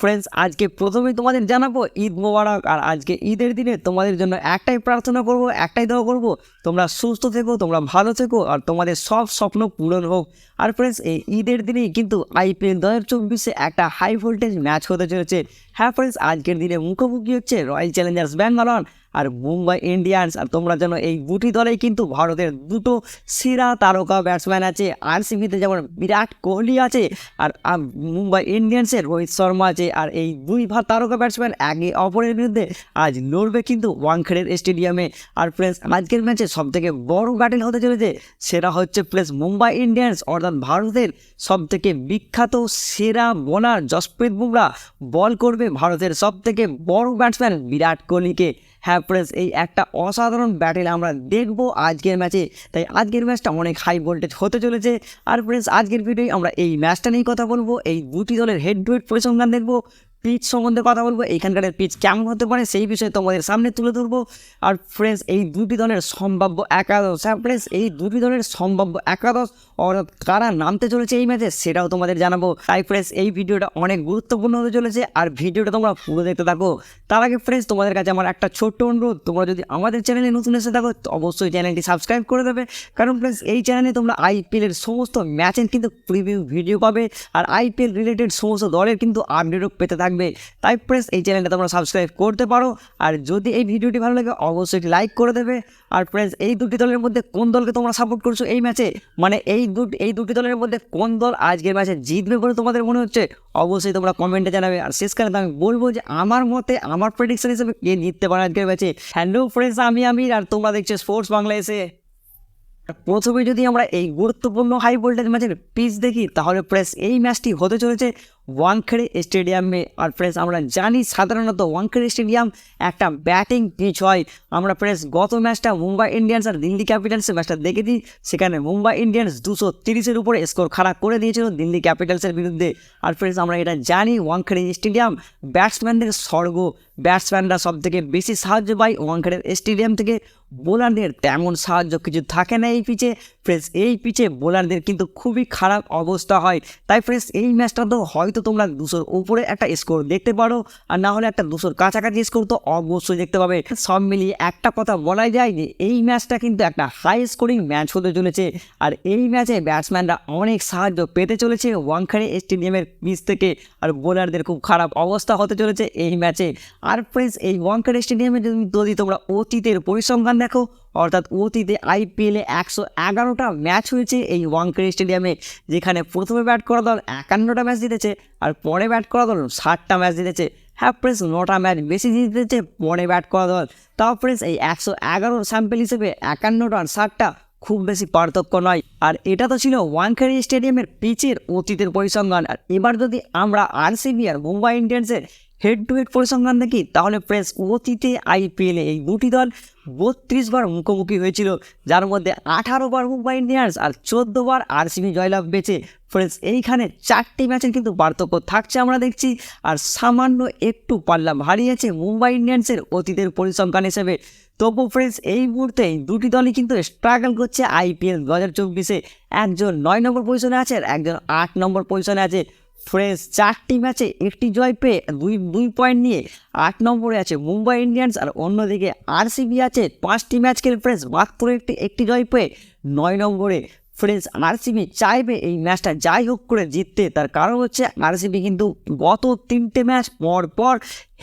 Friends আজকে প্রথমেই তোমাদের জানাব ঈদ মোবারক, আর আজকে ঈদের দিনে তোমাদের জন্য একটাই প্রার্থনা করব, একটাই দোয়া করব, তোমরা সুস্থ থেকো, তোমরা ভালো থেকো, আর তোমাদের সব স্বপ্ন পূরণ হোক। আর ফ্রেন্ডস এই ঈদের দিনেই কিন্তু আইপিএল দু হাজার চব্বিশে একটা হাই ভোল্টেজ ম্যাচ হতে চলেছে। হ্যাঁ ফ্রেন্ডস আজকের দিনে মুখোমুখি হচ্ছে রয়্যাল চ্যালেঞ্জার্স ব্যাঙ্গালোর আর মুম্বাই ইন্ডিয়ান্স, আর তোমরা যেন এই দুটি দলেই কিন্তু ভারতের দুটো সেরা তারকা ব্যাটসম্যান আছে। আর আরসিবিতে যেমন বিরাট কোহলি আছে, আর মুম্বাই ইন্ডিয়ান্সের রোহিত শর্মা আছে, আর এই দুই তারকা ব্যাটসম্যান একে অপরের বিরুদ্ধে আজ লড়বে কিন্তু ওয়াংখেড়ের স্টেডিয়ামে। আর প্লেস আজকের ম্যাচে সবথেকে বড় ব্যাটেল হতে চলেছে সেরা হচ্ছে প্লেস মুম্বাই ইন্ডিয়ান্স, অর্থাৎ ভারতের সবথেকে বিখ্যাত সেরা বোলার জসপ্রীত বুমরা। বল করবে ভারতের সবথেকে বড় ব্যাটসম্যান বিরাট কোহলিকে। হ্যাঁ ফ্রেন্ডস এই একটা অসাধারণ ব্যাটেল আমরা দেখব আজকের ম্যাচে তাই আজকের ম্যাচটা অনেক হাই ভোল্টেজ হতে চলেছে। আর ফ্রেন্ডস আজকের ভিডিওয় আমরা এই ম্যাচটা নিয়েই কথা বলব। এই দুটি দলের হেড টু হেড পরিসংখ্যান দেখব। পিচ সম্বন্ধে কথা বলব, এইখানকার পিচ কেমন হতে পারে সেই বিষয়ে তোমাদের সামনে তুলে ধরবো। আর ফ্রেন্ডস এই দুটি দলের সম্ভাব্য একাদশ হ্যাঁ ফ্রেন্ডস এই দুটি দলের সম্ভাব্য একাদশ অর্থাৎ কারা নামতে চলেছে এই ম্যাচে সেটাও তোমাদের জানাব। তাই ফ্রেন্ডস এই ভিডিওটা অনেক গুরুত্বপূর্ণ হতে চলেছে আর ভিডিওটা তোমরা পুরো দেখতে থাকো। তার আগে ফ্রেন্ডস তোমাদের কাছে আমার একটা ছোট্ট অনুরোধ, তোমরা যদি আমাদের চ্যানেলে নতুন এসে থাকো, তো অবশ্যই চ্যানেলটি সাবস্ক্রাইব করে দেবে। কারণ ফ্রেন্ডস এই চ্যানেলে তোমরা আইপিএলের সমস্ত ম্যাচের কিন্তু প্রিভিউ ভিডিও পাবে। আর আইপিএল রিলেটেড সমস্ত দলের কিন্তু আপডেটও পেতে থাকবে। তাই প্রেস এই চ্যানেলটা তোমরা সাবস্ক্রাইব করতে পারো। আর যদি এই ভিডিওটি ভালো লাগে, অবশ্যই লাইক করে দেবে। আর ফ্রেন্ডস এই দুটি দলের মধ্যে কোন দলকে তোমরা সাপোর্ট করছ এই ম্যাচে মানে এই দুটি এই দুটি দলের মধ্যে কোন দল আজকের ম্যাচে জিতবে বলে তোমাদের মনে হচ্ছে? অবশ্যই তোমরা কমেন্টে জানাবে। আর শেষকালে আমি বলব যে আমার মতে, আমার প্রেডিকশন হিসেবে কে জিততে পারে আজকের ম্যাচে হ্যালো ফ্রেন্ডস আমি আমির আর তোমরা দেখছ স্পোর্টস বাংলা এসে প্রথমে যদি আমরা এই গুরুত্বপূর্ণ হাই ভোল্টেজ ম্যাচের পিচ দেখি, তাহলে প্রেস এই ম্যাচটি হতে চলেছে ওয়াংখেড়ে স্টেডিয়ামে। আর প্রেস আমরা জানি সাধারণত ওয়াংখেড়ে স্টেডিয়াম একটা ব্যাটিং পিচ হয়। আমরা প্রেস গত ম্যাচটা মুম্বাই ইন্ডিয়ান্স আর দিল্লি ক্যাপিটালসের ম্যাচটা দেখেছি। সেখানে মুম্বাই ইন্ডিয়ান্স দুশো তিরিশের উপরে স্কোর খারাপ করে দিয়েছিল দিল্লি ক্যাপিটালসের বিরুদ্ধে। আর ফ্রেন্ডস আমরা এটা জানি, ওয়াংখেড়ে স্টেডিয়াম ব্যাটসম্যানদের স্বর্গ। ব্যাটসম্যানরা সব থেকে বেশি সাহায্য পায় ওয়াংখেড়ের স্টেডিয়াম থেকে। বোলারদের তেমন সাহায্য কিছু থাকে না এই পিচে ফ্রেন্ডস এই পিচে বোলারদের কিন্তু খুবই খারাপ অবস্থা হয়। তাই ফ্রেন্ডস এই ম্যাচটা তো হয়তো তোমরা দুশোর উপরে একটা স্কোর দেখতে পারো। আর না হলে একটা দুশোর কাছাকাছি স্কোর তো অবশ্যই দেখতে পাবে। সব মিলিয়ে একটা কথা বলাই যায় যে এই ম্যাচটা কিন্তু একটা হাই স্কোরিং ম্যাচ হতে চলেছে। আর এই ম্যাচে ব্যাটসম্যানরা অনেক সাহায্য পেতে চলেছে ওয়াংখাড়ে স্টেডিয়ামের পিচ থেকে। আর বোলারদের খুব খারাপ অবস্থা হতে চলেছে এই ম্যাচে আর ফ্রেন্ডস এই ওয়াংখাড়ে স্টেডিয়ামে যদি তোমরা অতীতের পরিসংখ্যান দেখো অর্থাৎ অতীতে আইপিএলে একশো এগারোটা ম্যাচ হয়েছে এই ওয়াংখাড়ে স্টেডিয়ামে যেখানে প্রথমে ব্যাট করা দল একান্নটা ম্যাচ জিতেছে আর পরে ব্যাট করা দল ষাটটা ম্যাচ জিতেছে। হ্যাঁ ফ্রেন্ডস নটা ম্যাচ বেশি জিতেছে, পরে ব্যাট করা দল। তাও ফ্রেন্ডস এই একশো এগারো স্যাম্পেল হিসেবে একান্নটা আর ষাটটা খুব বেশি পার্থক্য নয়। আর এটা তো ছিল ওয়ানখারি স্টেডিয়ামের পিচের অতীতের পরিসংখ্যান। আর এবার যদি আমরা আরসিবি আর মুম্বাই ইন্ডিয়ান্সের হেড টু হেড পরিসংখ্যান দেখি, তাহলে প্রেস অতীতে আইপিএলে এই দুটি দল বত্রিশ বার মুখোমুখি হয়েছিল, যার মধ্যে আঠারো বার মুম্বাই ইন্ডিয়ান্স আর চোদ্দ বার আরসিবি জয়লাভ পেয়েছে ফ্রেন্ডস এইখানে চারটি ম্যাচের কিন্তু পার্থক্য থাকছে আমরা দেখছি, আর সামান্য একটু পাল্লা ভারিয়েছে মুম্বাই ইন্ডিয়ান্সের অতীতের পরিসংখ্যান হিসেবে। তবু ফ্রেন্ডস এই মুহূর্তে দুটি দলই কিন্তু স্ট্রাগল করছে আইপিএল দু হাজার চব্বিশে। একজন নয় নম্বর পজিশনে আছে, আর একজন আট নম্বর পজিশনে আছে। ফ্রেন্ডস চারটি ম্যাচে একটি জয় পেয়ে দুই দুই পয়েন্ট নিয়ে আট নম্বরে আছে মুম্বাই ইন্ডিয়ান্স আর অন্যদিকে আরসিবি আছে পাঁচটি ম্যাচ খেলে ফ্রেন্স মাত্র একটি একটি জয় পেয়ে নয় নম্বরে। ফ্রেন্স আরসিবি চাইবে এই ম্যাচটা, যাই হোক করে জিততে। তার কারণ হচ্ছে আরসিবি কিন্তু গত তিনটে ম্যাচ পর পর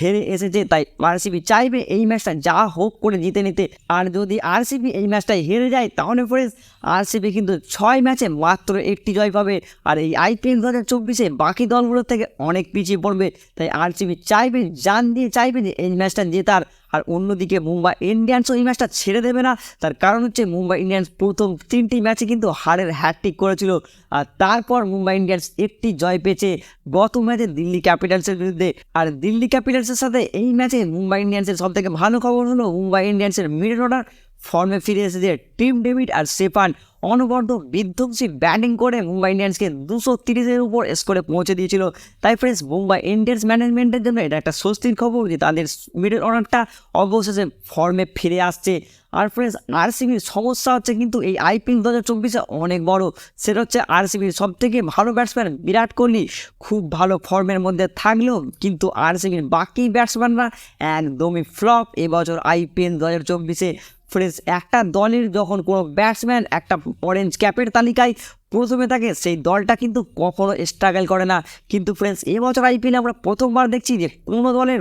হেরে এসেছে, তাই আরসিবি চাইবে এই ম্যাচটা যা হোক করে জিতে নিতে। আর যদি আরসিবি এই ম্যাচটায় হেরে যায়, তাহলে ফ্রেন্ডস আরসিবি কিন্তু ছয় ম্যাচে মাত্র একটি জয় পাবে। আর এই আইপিএল দু হাজার চব্বিশে বাকি দলগুলোর থেকে অনেক পিছিয়ে পড়বে। তাই আরসিবি চাইবে, জান দিয়ে চাইবে যে এই ম্যাচটা জেতার। আর অন্যদিকে মুম্বাই ইন্ডিয়ান্সও এই ম্যাচটা ছেড়ে দেবে না। তার কারণ হচ্ছে মুম্বাই ইন্ডিয়ান্স প্রথম তিনটি ম্যাচে কিন্তু হারের হ্যাট্রিক করেছিল। আর তারপর মুম্বাই ইন্ডিয়ান্স একটি জয় পেয়েছে গত ম্যাচে দিল্লি ক্যাপিটালসের বিরুদ্ধে। আর দিল্লি ক্যাপিটালসের সাথে এই ম্যাচে মুম্বাই ইন্ডিয়ান্সের সব থেকে ভালো খবর হলো মুম্বাই ইন্ডিয়ান্সের মিডল অর্ডার ফর্মে ফিরে এসেছে টিম ডেভিড আর সেপান অনবদ্য বিধ্বংসী ব্যাটিং করে মুম্বাই ইন্ডিয়ান্সকে দুশো তিরিশের উপর স্কোরে পৌঁছে দিয়েছিল। তাই ফ্রেন্ডস মুম্বাই ইন্ডিয়ান্স ম্যানেজমেন্টের জন্য এটা একটা স্বস্তির খবর যে তাদের মিডল অর্ডারটা অবশেষে ফর্মে ফিরে আসছে। আর ফ্রেন্ডস আরসিবির সমস্যা হচ্ছে কিন্তু এই আইপিএল দু হাজার চব্বিশে অনেক বড়। সেটা হচ্ছে আরসিবির সব থেকে ভালো ব্যাটসম্যান বিরাট কোহলি খুব ভালো ফর্মের মধ্যে থাকলেও কিন্তু আরসিবির বাকি ব্যাটসম্যানরা একদমই ফ্লপ। এবছর আইপিএল দু হাজার চব্বিশে ফ্রেন্ডস একটা দলের যখন কোনো ব্যাটসম্যান একটা অরেঞ্জ ক্যাপের তালিকায় প্রথমে থাকে, সেই দলটা কিন্তু কখনো স্ট্রাগল করে না। কিন্তু ফ্রেন্ডস এবছর আইপিএলে আমরা প্রথমবার দেখছি যে কোনো দলের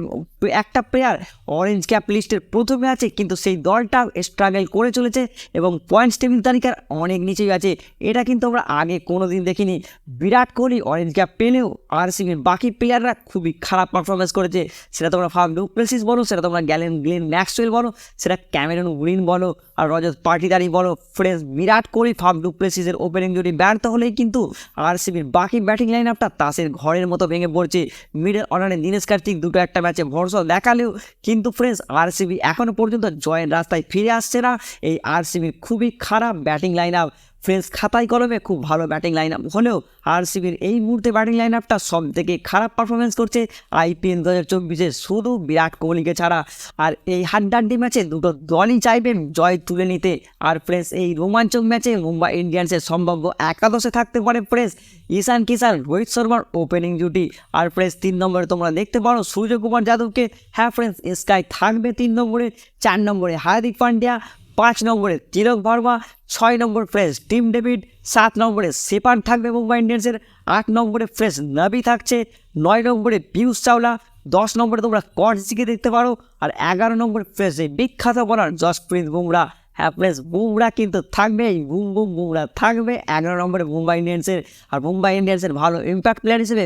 একটা প্লেয়ার অরেঞ্জ ক্যাপ লিস্টের প্রথমে আছে, কিন্তু সেই দলটা স্ট্রাগল করে চলেছে এবং পয়েন্টস টেবিল তালিকার অনেক নিচেই আছে। এটা কিন্তু আমরা আগে কোনো দিন দেখিনি। বিরাট কোহলি অরেঞ্জ ক্যাপ পেলেও আর আরসিবির বাকি প্লেয়াররা খুবই খারাপ পারফরমেন্স করেছে। সেটা তোমরা ফার্ম ডুপ্লেসিস বলো, সেটা তোমরা গ্যালেন গ্লেন ম্যাক্সওয়েল বলো, সেটা ক্যামেরন গ্রিন বলো, আর রজত পাটিদারি বলো। ফ্রেন্ডস বিরাট কোহলি ফার্ম ডুপ্লেসিসের ওপেনিং জুটি ব্যর্থ হলেই কিন্তু আরসিবির বাকি ব্যাটিং লাইন আপটা তাসের ঘরের মতো ভেঙে পড়ছে। মিডল অর্ডারে দীনেশ কার্তিক দুটো একটা ম্যাচে ভরসা দেখালেও কিন্তু ফ্রেন্ডস আরসিবি এখনও পর্যন্ত জয়ের রাস্তায় ফিরে আসছে না। এই আরসিবির খুবই খারাপ ব্যাটিং লাইন আপ ফ্রেন্ডস, খাতায় কলমে খুব ভালো ব্যাটিং লাইন আপ হলেও আরসিবির এই মুহূর্তে ব্যাটিং লাইন আপটা সব থেকে খারাপ পারফরমেন্স করছে আইপিএল দু হাজার চব্বিশে শুধু বিরাট কোহলিকে ছাড়া। আর এই হাড্ডাড্ডি ম্যাচে দুটো দলই চাইবে জয় তুলে নিতে। আর ফ্রেন্ডস, এই রোমাঞ্চক ম্যাচে মুম্বাই ইন্ডিয়ান্সের সম্ভাব্য একাদশে থাকতে পারে ফ্রেন্ডস, ঈশান কিষান রোহিত শর্মার ওপেনিং জুটি আর ফ্রেন্ডস, তিন নম্বরে তোমরা দেখতে পারো সূর্যকুমার যাদবকে। হ্যাঁ ফ্রেন্ডস স্কাই থাকবে তিন নম্বরে, চার নম্বরে হার্দিক পান্ডিয়া। পাঁচ নম্বরে তিলক ভার্মা ছয় নম্বর ফ্রেশ টিম ডেভিড, সাত নম্বরে সেপান থাকবে মুম্বাই ইন্ডিয়ান্সের, আট নম্বরে ফ্রেশ নাবি থাকছে, নয় নম্বরে পিউষ চাওলা, দশ নম্বরে তোমরা কর্সিকে দেখতে পারো, আর এগারো নম্বরে ফ্রেশ বিখ্যাত বলার জসপ্রীত বুমরা। হ্যাঁ ফ্রেশ বুমরা কিন্তু থাকবেই, বুম বুম, বুমরা থাকবে। এগারো নম্বরে মুম্বাই ইন্ডিয়ান্সের, আর মুম্বাই ইন্ডিয়ান্সের ভালো ইম্প্যাক্ট প্লেয়ার হিসেবে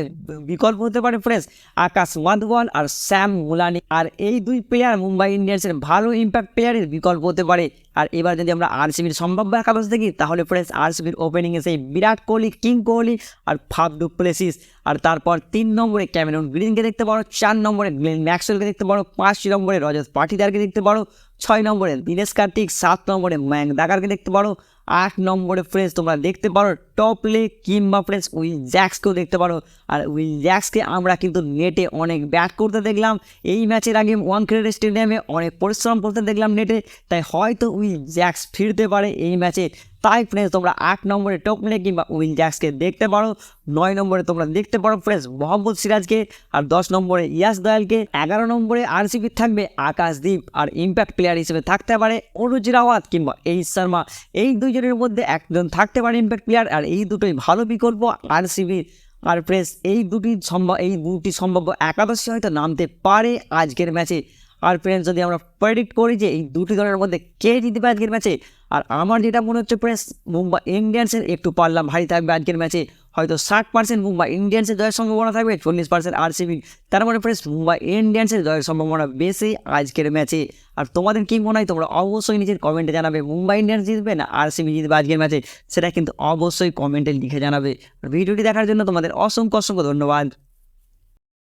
বিকল্প হতে পারে ফ্রেশ আকাশ ওয়াদওয়াল আর স্যাম মুলানি। আর এই দুই প্লেয়ার মুম্বাই ইন্ডিয়ান্সের ভালো ইম্প্যাক্ট প্লেয়ারের বিকল্প হতে পারে। আর এবার যদি আমরা আরসিবির সম্ভাব্য একাদশ দেখি, তাহলে ফ্রেন্ডস আরসিবির ওপেনিংয়ে সেই বিরাট কোহলি, কিং কোহলি আর ফাফ ডুপ্লেসিস আর তারপর তিন নম্বরে ক্যামেরন গ্রিনকে দেখতে পারো, চার নম্বরে গ্লেন ম্যাক্সওয়েলকে দেখতে পারো, পাঁচ নম্বরে রজত পাটিদারকে দেখতে পারো ছয় নম্বরে দীনেশ কার্তিক, সাত নম্বরে ম্যাং দাগারকে দেখতে পারো। আট নম্বরে ফ্রেন্ডস তোমরা দেখতে পারো। টপ লে কিংবা ফ্রেন্ডস উইল জ্যাক্সকেও দেখতে পারো। আর উইল জ্যাক্সকে আমরা কিন্তু নেটে অনেক ব্যাট করতে দেখলাম। এই ম্যাচের আগে ওয়ান ক্রিকেট স্টেডিয়ামে অনেক পরিশ্রম করতে দেখলাম নেটে। তাই হয়তো উইল জ্যাক্স ফিরতে পারে এই ম্যাচে। তাই ফ্রেন্ডস তোমরা আট নম্বরে টপলে কিংবা উইল জ্যাক্সকে দেখতে পারো, নয় নম্বরে তোমরা দেখতে পারো ফ্রেন্ডস মোহাম্মদ সিরাজকে, আর দশ নম্বরে ইয়াস দয়ালকে, এগারো নম্বরে আরসিবি থাকবে আকাশদীপ, আর ইম্প্যাক্ট প্লেয়ার হিসেবে থাকতে পারে অনুজ রাওয়াত কিংবা এইচ শর্মা। এই দুজনের মধ্যে একজন থাকতে পারে ইম্প্যাক্ট প্লেয়ার আর এই দুটোই ভালো বিকল্প আরসিবির আর ফ্রেন্ডস এই দুটি সম্ভব, এই দুটি সম্ভাব্য একাদশী হয়তো নামতে পারে আজকের ম্যাচে আর ফ্রেন্ডস যদি আমরা প্রেডিক্ট করি যে এই দুটি দলের মধ্যে কে জিতবে আজকের ম্যাচে আর আমার যেটা মনে হচ্ছে ফ্রেন্ডস মুম্বাই ইন্ডিয়ান্সের একটু পারলাম। ভারী থাকবে আজকের ম্যাচে। হয়তো ষাট পার্সেন্ট মুম্বাই ইন্ডিয়ান্সের জয়ের সম্ভাবনা থাকবে, চল্লিশ পার্সেন্ট আর আরসিবি। তার মানে ফ্রেন্ডস মুম্বাই ইন্ডিয়ান্সের জয়ের সম্ভাবনা বেশি আজকের ম্যাচে। আর তোমাদের কী মনে হয়, তোমরা অবশ্যই নিজের কমেন্টে জানাবে মুম্বাই ইন্ডিয়ান্স জিতবে না আর আরসিবি জিতবে আজকের ম্যাচে? সেটা কিন্তু অবশ্যই কমেন্টে লিখে জানাবে। ভিডিওটি দেখার জন্য তোমাদের অসংখ্য অসংখ্য ধন্যবাদ।